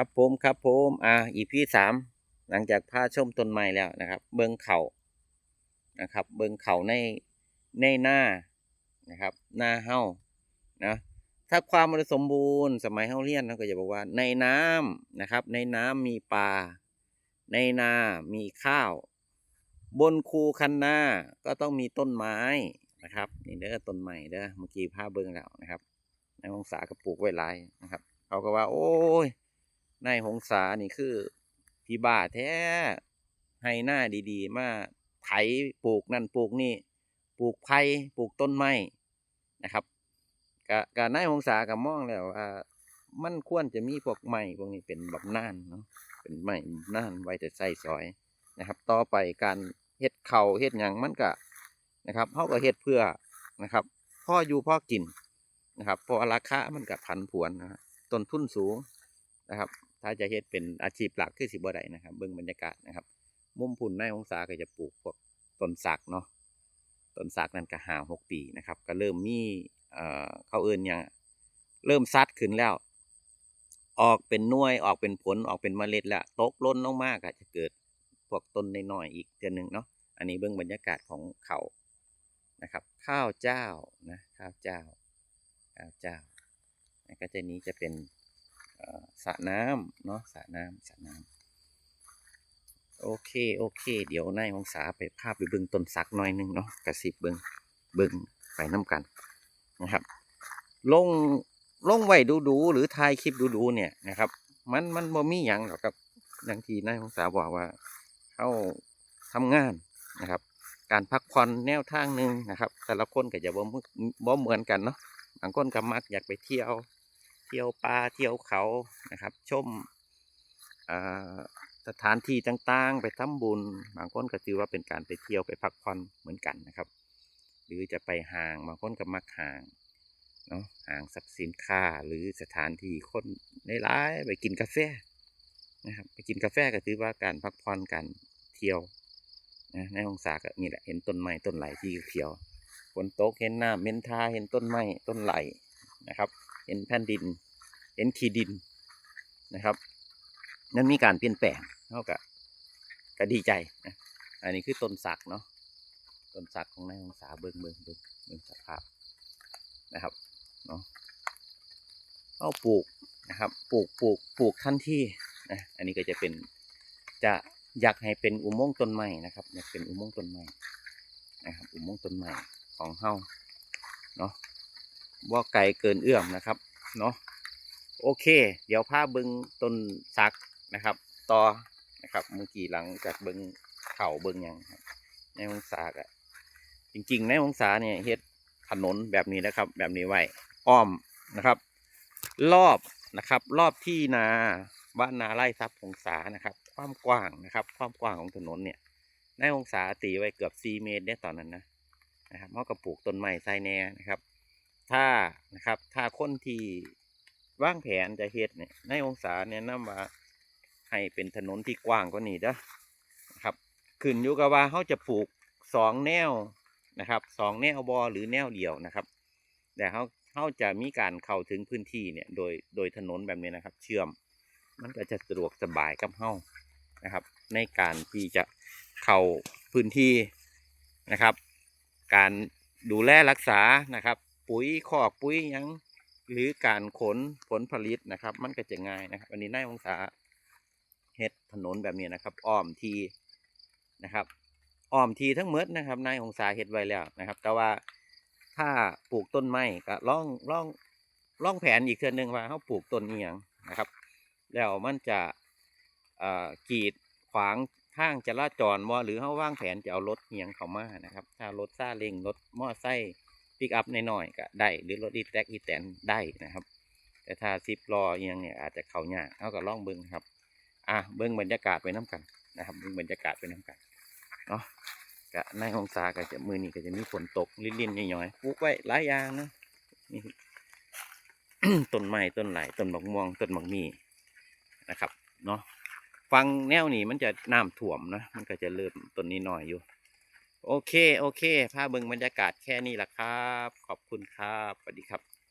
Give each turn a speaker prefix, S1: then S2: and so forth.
S1: ครับผมครับผมอ่าอีพีสามหลังจากพาชมต้นไม้แล้วนะครับ เบิ้งเขานะครับ เบิ้งเขาในในหน้านะครับ หน้าเฮานะถ้าความมันสมบูรณ์สมัยเฮาเรียนเราก็จะบอกว่า ในน้ำนะครับ ในน้ำมีปลาในนามีข้าว บนคูคันนาก็ต้องมีต้นไม้นะครับนี่เด้อต้นไม้เด้อเมื่อกี้พาเบิ้งแล้วนะครับในองศากระปลูกไว้หลายนะครับเขาก็ว่า โอ้ย นายหงสานี่คือพี่บ้าแท้ให้หน้าดีๆ มาไถปลูกนั่นปลูกนี่ ปลูกไผ่ปลูกต้นไม้นะครับกะกะนายหงสากับมองแล้วว่ามันควรจะมีพวกไม้พวกนี้เป็นแบบน่านเนาะเป็นไม้น่านไว้แต่ใส่ซอยนะครับ ต่อไปการเฮ็ดเขาเฮ็ดหยังมันก็นะครับเขาก็เฮ็ดเพื่อนะครับพ่ออยู่พ่อกินนะครับพราะราคามันก็ผันผวนนะฮะต้นทุนสูงนะครับ ถ้าจะเฮ็ดเป็นอาชีพหลักคือสิบ่ได้นะครับ เบิ่งบรรยากาศนะครับ มุมพุ่นในองศาก็จะปลูกพวกต้นสักเนาะต้นสักนั่นก็ห้าหกปีนะครับ ก็เริ่มมีเอ่อเขาเอิ้นยังเริ่มซัดขึ้นแล้ว ออกเป็นน่วยออกเป็นผลออกเป็นเมล็ดแล้วตกล้นลงมากก็จจะเกิดพวกต้นน้อยๆอีกเดือนหนึ่งเนาะอันนี้เบิ่งบรรยากาศของเขานะครับ ข้าวเจ้านะข้าวเจ้าข้าวเจ้าก็จะนี้จะเป็น สระน้ำเนาะสระน้ำสระน้ำโอเคโอเค เดี๋ยวนายองศาไปภาพไปเบิ่งต้นสักหน่อยหนึงเนาะกระสิบเบิ่งเบิ่งไปน้ำกันนะครับ ลงลงไว้ดูดูๆหรือถ่ายคลิปดูดูๆเนี่ยนะครับ มันมันบ่มีหยังหรอกครับดังที่นายองศาบอกว่าเข้าทำงานนะครับ การพักผ่อนแนวทางหนึ่งนะครับ แต่ละคนก็จะบ่เหมือนบ่เหมือนกันเนาะบางคนก็มักอยากไปเที่ยว เที่ยวป่าเที่ยวเขานะครับ ชมสถานที่ต่างๆ ไปทำบุญ บางคนก็ถือว่าเป็นการไปเที่ยวไปพักผ่อนเหมือนกันนะครับ หรือจะไปห่างบางคนก็มักห่างเนาะห่างสับสินค้าหรือสถานที่คนหลายๆไปกินกาแฟนะครับไปกินกาแฟก็ถือว่าการพักผ่อนการเที่ยวนะในองศาก็นี่แหละเห็นต้นไม้ต้นไหลที่เขียวฝนตกเห็นหน้ำเห็นทาเห็นต้นไม้ต้นไหลนะครับ เห็นแผ่นดิน เห็นขีดินนะครับ นั้นมีการเปลี่ยนแปลงเท่ากับก็ดีใจนะอันนี้คือต้นสักเนาะต้นสักของนายองศาเบิงเบิงเบิงเบิงสภาพนะครับเนาะเอาปลูกนะครับปลูกปลูกปลูกทันที่นะอันนี้ก็จะเป็นจะอยากให้เป็นอุโมงค์ต้นไม้นะครับอยากเป็นอุโมงค์ต้นไม้นะครับอุโมงค์ต้นไม้ของเฮาเนาะ ว่าไกลเกินเอื้อมนะครับเนาะโอเค เดี๋ยวพาบิงต้นสักนะครับ ต่อนะครับเมื่อกี้หลังจากบิงเข่าบิงยังในวงศาอะจริง ๆ ในวงศาเนี่ยเฮ็ดถนนแบบนี้นะครับ แบบนี้ไว้อ้อมนะครับ รอบนะครับ รอบที่นาบ้านนาไร่ทรัพย์วงศานะครับ ความกว้างนะครับ ความกว้างของถนนเนี่ยในวงศาตีไว้เกือบ4เมตรได้ตอนนั้นนะนะครับเขาก็ปลูกต้นไม้ใส่แน่นะครับ ถ้านะครับถ้าคนที่วางแผนจะเฮ็ดเนี่ยในองศาเนี่ยนำว่าให้เป็นถนนที่กว้างกว่านี้ด้อนะครับขึ้นอยู่กับว่าเขาจะปลูกสองแนวนะครับสองแนวบอหรือแนวเดียวนะครับ แต่เขาเขาจะมีการเข้าถึงพื้นที่เนี่ยโดยโดยถนนแบบนี้นะครับ เชื่อม มันก็จะสะดวกสบายกับเฮานะครับ ในการที่จะเข้าพื้นที่นะครับ การดูแลรักษานะครับ ปุ๋ยคอกปุ๋ยยังหรือการขนผลผลิตนะครับ มันก็จะง่ายนะครับอันนี้นายองศาเฮ็ดถนนแบบนี้นะครับ อ้อมทีนะครับ อ้อมทีทั้งหมดนะครับนายองศาเฮ็ดไว้แล้วนะครับ แต่ว่าถ้าปลูกต้นไม้ก็ล่องล่องล่องแผนอีกเทือนึงว่าเขาปลูกต้นเอียงนะครับ แล้วมันจะกีดขวางทางจราจรบ่หรือเขาว่างแผนจะเอารถเอียงเข้ามานะครับ ถ้ารถซาเล้งรถมอไซค์ ปิกอัพน้อยๆก็ได้ หรือรถอีแท็กอีแตนได้นะครับ แต่ถ้าซิปล้อเอียงเนี่ยอาจจะเข้ายากเขาก็ล่องเบิ้งครับ อะเบิ้งบรรยากาศไปน้กันนะครับเบิ้งบรรยากาศไปน้กันเนาะก็ในองศาก็จะมือนี้ก็จะมีฝนตกลิ่นๆย่อยๆปลูกไว้หลายอย่างนะนี่ต้นไม้ต้นไหลต้นบักม่วงต้นบักมีนะครับเนาะฟังแนวนี้มันจะน้ำท่วมนะมันก็จะเริ่มต้นนี้หน่อยอยู่ โอเค โอเค ภาพเบิ่งบรรยากาศแค่นี้ละครับ ขอบคุณครับ สวัสดีครับ